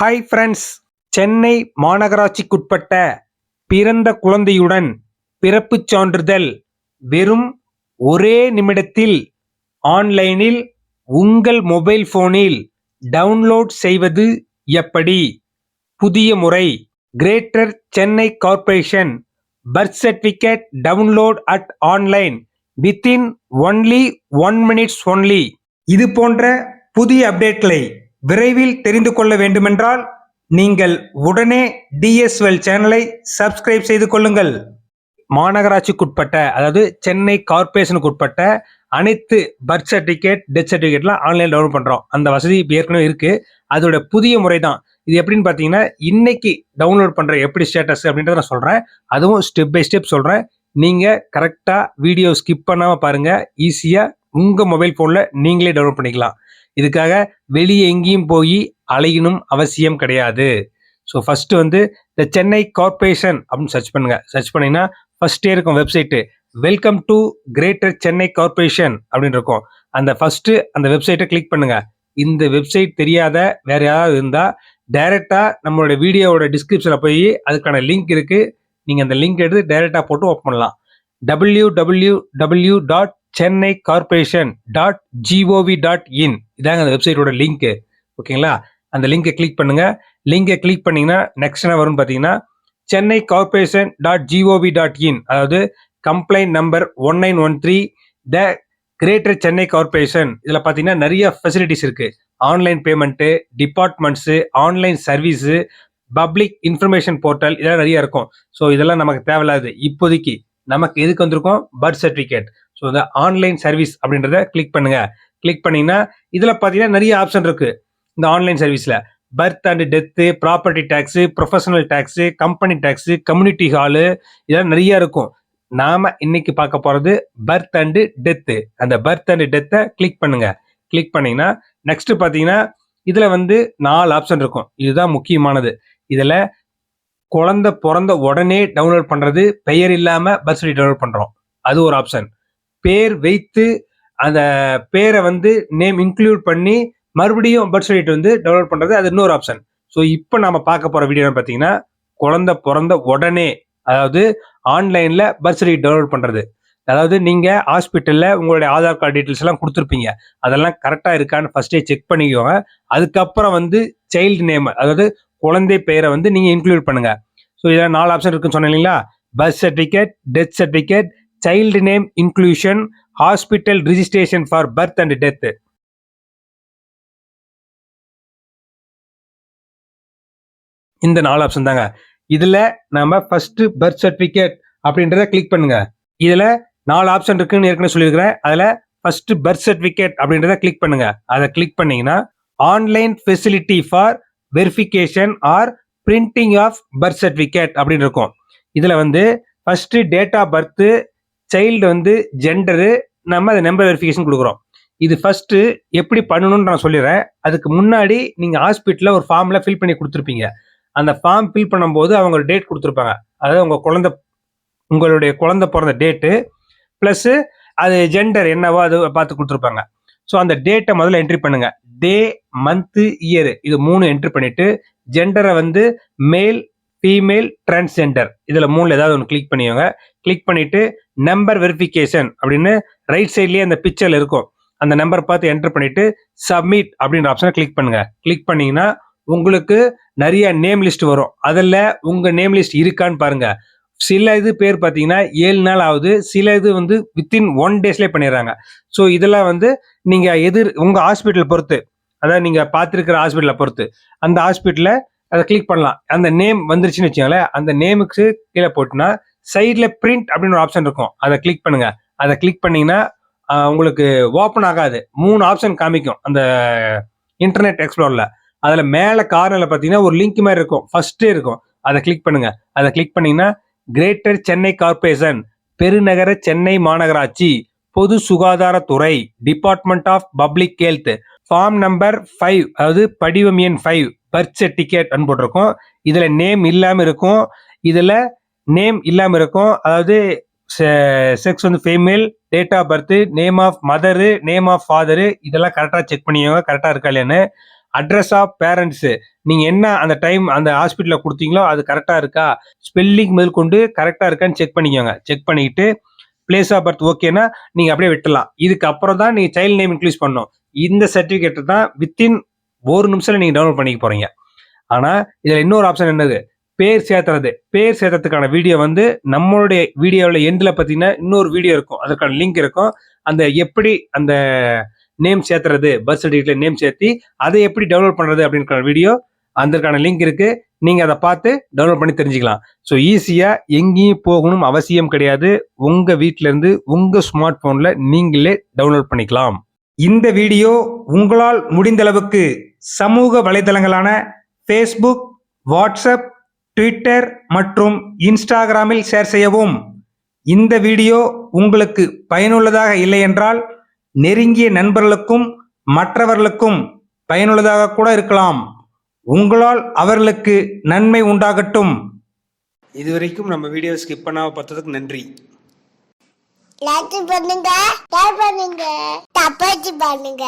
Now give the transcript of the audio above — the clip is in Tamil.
ஹாய் ஃப்ரெண்ட்ஸ் சென்னை மாநகராட்சிக்குட்பட்ட பிறந்த குழந்தையுடன் பிறப்புச் சான்றிதழ் வெறும் ஒரே நிமிடத்தில் ஆன்லைனில் உங்கள் மொபைல் ஃபோனில் டவுன்லோட் செய்வது எப்படி? புதிய முறை. Greater Chennai corporation birth certificate download at online within only one minutes only இது போன்ற புதிய அப்டேட்களை விரைவில் தெரிந்து கொள்ள வேண்டுமென்றால் நீங்கள் உடனே டிஎஸ்எல் சேனலை சப்ஸ்கிரைப் செய்து கொள்ளுங்கள். மாநகராட்சிக்குட்பட்ட அதாவது சென்னை கார்ப்பரேஷனுக்கு உட்பட்ட அனைத்து பர்த் சர்டிஃபிகேட் டெத் சர்டிஃபிகேட்லாம் ஆன்லைன் டவுன்லோட் பண்ணுறோம் அந்த வசதி இப்போ ஏற்கனவே இருக்குது அதோட புதிய முறை தான் இது எப்படின்னு பார்த்தீங்கன்னா இன்னைக்கு டவுன்லோட் பண்ணுற எப்படி ஸ்டேட்டஸ் அப்படின்றத நான் சொல்கிறேன் அதுவும் ஸ்டெப் பை ஸ்டெப் சொல்கிறேன் நீங்கள் கரெக்டாக வீடியோ ஸ்கிப் பண்ணாமல் பாருங்கள் ஈஸியாக உங்கள் மொபைல் ஃபோனில் நீங்களே டவுன்லோட் பண்ணிக்கலாம். இதுக்காக வெளியே எங்கேயும் போய் அலையணும் அவசியம் கிடையாது. ஸோ ஃபஸ்ட்டு வந்து இந்த சென்னை கார்ப்பரேஷன் அப்படின்னு சர்ச் பண்ணுங்க. சர்ச் பண்ணிங்கன்னா ஃபஸ்ட்டே இருக்கும் website welcome to greater Chennai corporation அப்படின்னு இருக்கும். அந்த ஃபஸ்ட்டு அந்த வெப்சைட்டை கிளிக் பண்ணுங்க. இந்த வெப்சைட் தெரியாத வேற யாராவது இருந்தால் டைரெக்டாக நம்மளோட வீடியோவோட டிஸ்கிரிப்ஷனில் போய் அதுக்கான லிங்க் இருக்குது நீங்கள் அந்த லிங்க் எடுத்து டைரெக்டாக போட்டு ஓப்பன் பண்ணலாம். W W W dot Chennai corporation dot G O V dot in இதாங்க அந்த வெப்சைட்டோட லிங்க்கு ஓகேங்களா? அந்த லிங்கை கிளிக் பண்ணுங்க. லிங்கை கிளிக் பண்ணீங்கன்னா நெக்ஸ்ட் என்ன வரும்னு பார்த்தீங்கன்னா Chennai corporation dot G O V dot in அதாவது complaint number one nine one three the greater Chennai corporation இதில் பார்த்தீங்கன்னா நிறைய ஃபெசிலிட்டிஸ் இருக்குது online payment departments online service public information portal இதெல்லாம் நிறைய இருக்கும். ஸோ இதெல்லாம் நமக்கு தேவையில்லாது இப்போதைக்கு நமக்கு எதுக்கு வந்திருக்கோம்? பர்த் சர்டிஃபிகேட் ஸோ இந்த ஆன்லைன் சர்வீஸ் அப்படின்றத கிளிக் பண்ணுங்கள் கிளிக் பண்ணீங்கன்னா இதில் பார்த்தீங்கன்னா நிறைய ஆப்ஷன் இருக்குது இந்த ஆன்லைன் சர்வீஸில் birth and death property tax professional tax company tax community hall இதெல்லாம் நிறைய இருக்கும். நாம இன்னைக்கு பார்க்க போகிறது பர்த் அண்டு டெத்து அந்த பர்த் அண்ட் டெத்தை கிளிக் பண்ணுங்க. கிளிக் பண்ணீங்கன்னா நெக்ஸ்ட் பார்த்தீங்கன்னா இதில் வந்து நாலு ஆப்ஷன் இருக்கும். இதுதான் முக்கியமானது. இதில் குழந்த பிறந்த உடனே டவுன்லோட் பண்ணுறது பெயர் இல்லாமல் பர்த் சர்டிஃபிகேட் டவுன்லோட் பண்ணுறோம் அது ஒரு ஆப்ஷன் பேர் வைத்து அந்த பேரை வந்து நேம் இன்க்ளூட் பண்ணி மறுபடியும் பர்த் சர்டிஃபிகேட் வந்து டவுன்லோட் பண்ணுறது அது இன்னொரு ஆப்ஷன் ஸோ இப்போ நம்ம பார்க்க போகிற வீடியோ பார்த்தீங்கன்னா குழந்தை பிறந்த உடனே அதாவது ஆன்லைனில் பர்த் சர்டிஃபிகேட் டவுன்லோட் பண்ணுறது அதாவது நீங்கள் ஹாஸ்பிட்டலில் உங்களுடைய ஆதார் கார்டு டீட்டெயில்ஸ் எல்லாம் கொடுத்துருப்பீங்க. அதெல்லாம் கரெக்டாக இருக்கான்னு ஃபஸ்ட்டே செக் பண்ணிக்கோங்க. அதுக்கப்புறம் வந்து சைல்டு நேம் அதாவது குழந்தை பெயரை வந்து நீங்கள் இன்க்ளூட் பண்ணுங்கள் ஸோ இதில் நாலு ஆப்ஷன் இருக்குன்னு சொன்னீங்களா இல்லைங்களா? Birth certificate death certificate child name inclusion hospital registration for birth and death இந்த நாலு ஆப்ஷன் தாங்க. இதில் நம்ம ஃபஸ்ட்டு பர்த் சர்டிஃபிகேட் அப்படின்றத கிளிக் பண்ணுங்க. இதில் நாலு ஆப்ஷன் இருக்குன்னு ஏற்கனவே சொல்லியிருக்கிறேன். அதில் ஃபஸ்ட்டு பர்த் சர்டிஃபிகேட் அப்படின்றத கிளிக் பண்ணுங்க. அதை கிளிக் பண்ணீங்கன்னா online facility for verification or printing of birth certificate அப்படின்னு இருக்கும். இதில் வந்து first date of birth child வந்து ஜெண்டரு நம்ம அதை நம்பர் வெரிஃபிகேஷன் கொடுக்குறோம். இது ஃபர்ஸ்ட் எப்படி பண்ணணும்னு நான் சொல்லிடுறேன். அதுக்கு முன்னாடி நீங்க ஹாஸ்பிட்டலில் ஒரு ஃபார்ம்ல ஃபில் பண்ணி கொடுத்துருப்பீங்க. அந்த ஃபார்ம் ஃபில் பண்ணும்போது அவங்க ஒரு டேட் கொடுத்துருப்பாங்க. அதாவது உங்க குழந்தை உங்களுடைய குழந்தை பிறந்த டேட்டு ப்ளஸ் அது ஜெண்டர் என்னவோ அது பார்த்து கொடுத்துருப்பாங்க. ஸோ அந்த டேட்டை முதல்ல என்ட்ரி பண்ணுங்க. டே மந்த்து இயர் இது மூணு என்ட்ரி பண்ணிட்டு ஜெண்டரை வந்து மேல் ஃபீமேல் டிரான்ஸ்ஜெண்டர் இதில் மூணில் ஏதாவது ஒன்று கிளிக் பண்ணிக்கோங்க. கிளிக் பண்ணிட்டு நம்பர் வெரிஃபிகேஷன் அப்படின்னு ரைட் சைட்லேயே அந்த பிக்சரில் இருக்கும். அந்த நம்பர் பார்த்து என்டர் பண்ணிட்டு சப்மிட் அப்படின்ற ஆப்ஷனை கிளிக் பண்ணுங்க. கிளிக் பண்ணீங்கன்னா உங்களுக்கு நிறைய நேம் லிஸ்ட் வரும். அதில் உங்கள் நேம் லிஸ்ட் இருக்கான்னு பாருங்க. சில இது பேர் பார்த்தீங்கன்னா ஏழு நாள் ஆகுது. சில இது வந்து வித்தின் ஒன் டேஸ்லேயே பண்ணிடுறாங்க. ஸோ இதெல்லாம் வந்து நீங்கள் எதிர் உங்கள் ஹாஸ்பிட்டல் பொறுத்து அதாவது நீங்கள் பார்த்துருக்கிற ஹாஸ்பிட்டலை பொறுத்து அந்த ஹாஸ்பிட்டலில் அதை கிளிக் பண்ணலாம். அந்த நேம் வந்துருச்சுன்னு வச்சுக்கோங்களேன். அந்த நேமுக்கு கீழே போட்டுனா சைடில் பிரிண்ட் அப்படின்னு ஒரு ஆப்ஷன் இருக்கும். அதை கிளிக் பண்ணுங்க. அதை கிளிக் பண்ணீங்கன்னா உங்களுக்கு ஓப்பன் ஆகாது. மூணு ஆப்ஷன் காமிக்கும் அந்த இன்டர்நெட் எக்ஸ்ப்ளோரில் அதில் மேலே கார்னரில் பார்த்தீங்கன்னா ஒரு லிங்க் மாதிரி இருக்கும். ஃபஸ்ட்டே இருக்கும். அதை கிளிக் பண்ணுங்க. அதை கிளிக் பண்ணீங்கன்னா கிரேட்டர் சென்னை கார்பரேஷன் பெருநகர சென்னை மாநகராட்சி பொது சுகாதாரத்துறை department of public health form number five அதாவது படிவம் எண் ஃபைவ் பர்த் சர்டிஃபிகேட் போட்டிருக்கோம். இதில் நேம் இல்லாமல் இருக்கும். இதில் நேம் இல்லாமல் இருக்கும். அதாவது செக்ஸ் வந்து female date of birth name of mother name of father இதெல்லாம் கரெக்டாக செக் பண்ணிக்கோங்க. கரெக்டாக இருக்கா இல்லையான்னு. அட்ரஸ் ஆஃப் பேரண்ட்ஸு நீங்கள் என்ன அந்த டைம் அந்த ஹாஸ்பிட்டலில் கொடுத்தீங்களோ அது கரெக்டாக இருக்கா? ஸ்பெல்லிங் முதல் கொண்டு கரெக்டாக இருக்கான்னு செக் பண்ணிக்கோங்க. செக் பண்ணிக்கிட்டு பிளேஸ் ஆஃப் பர்த் ஓகேனா நீங்கள் அப்படியே விட்டலாம் இதுக்கப்புறம் தான் நீங்கள் சைல்டு நேம் இன்க்ளூஸ் பண்ணணும். இந்த சர்டிஃபிகேட்டை தான் வித்தின் ஒரு நிமிஷத்தில் நீங்கள் டவுன்லோட் பண்ணிக்க போகிறீங்க ஆனால் இதில் இன்னொரு ஆப்ஷன் என்னது? பேர் சேர்த்துறது. பேர் சேர்த்ததுக்கான வீடியோ வந்து நம்மளுடைய வீடியோவில் எண்டில் பார்த்தீங்கன்னா இன்னொரு வீடியோ இருக்கும். அதற்கான லிங்க் இருக்கும். அந்த எப்படி அந்த நேம் சேர்த்துறது பர்த் சர்டிஃபிகேட்ல நேம் சேர்த்தி அதை எப்படி டவுன்லோட் பண்ணுறது அப்படின்ற வீடியோ அதற்கான லிங்க் இருக்குது நீங்கள் அதை பார்த்து டவுன்லோட் பண்ணி தெரிஞ்சுக்கலாம். ஸோ ஈஸியாக எங்கேயும் போகணும் அவசியம் கிடையாது. உங்கள் வீட்டிலேருந்து உங்கள் ஸ்மார்ட் ஃபோனில் நீங்களே டவுன்லோட் பண்ணிக்கலாம். இந்த வீடியோ உங்களால் முடிந்த அளவுக்கு சமூக வலைதளங்களான ஃபேஸ்புக் வாட்ஸ்அப் ட்விட்டர் மற்றும் இன்ஸ்டாகிராமில் ஷேர் செய்யவும். இந்த வீடியோ உங்களுக்கு பயனுள்ளதாக இல்லை என்றால் நெருங்கிய நண்பர்களுக்கும் மற்றவர்களுக்கும் பயனுள்ளதாக கூட இருக்கலாம். உங்களால் அவர்களுக்கு நன்மை உண்டாகட்டும். இதுவரைக்கும் நம்ம வீடியோ ஸ்கிப் பண்ணாம பார்த்ததுக்கு நன்றி. லைக் பண்ணுங்க ஷேர் பண்ணுங்க தப்பாச்சு பண்ணுங்க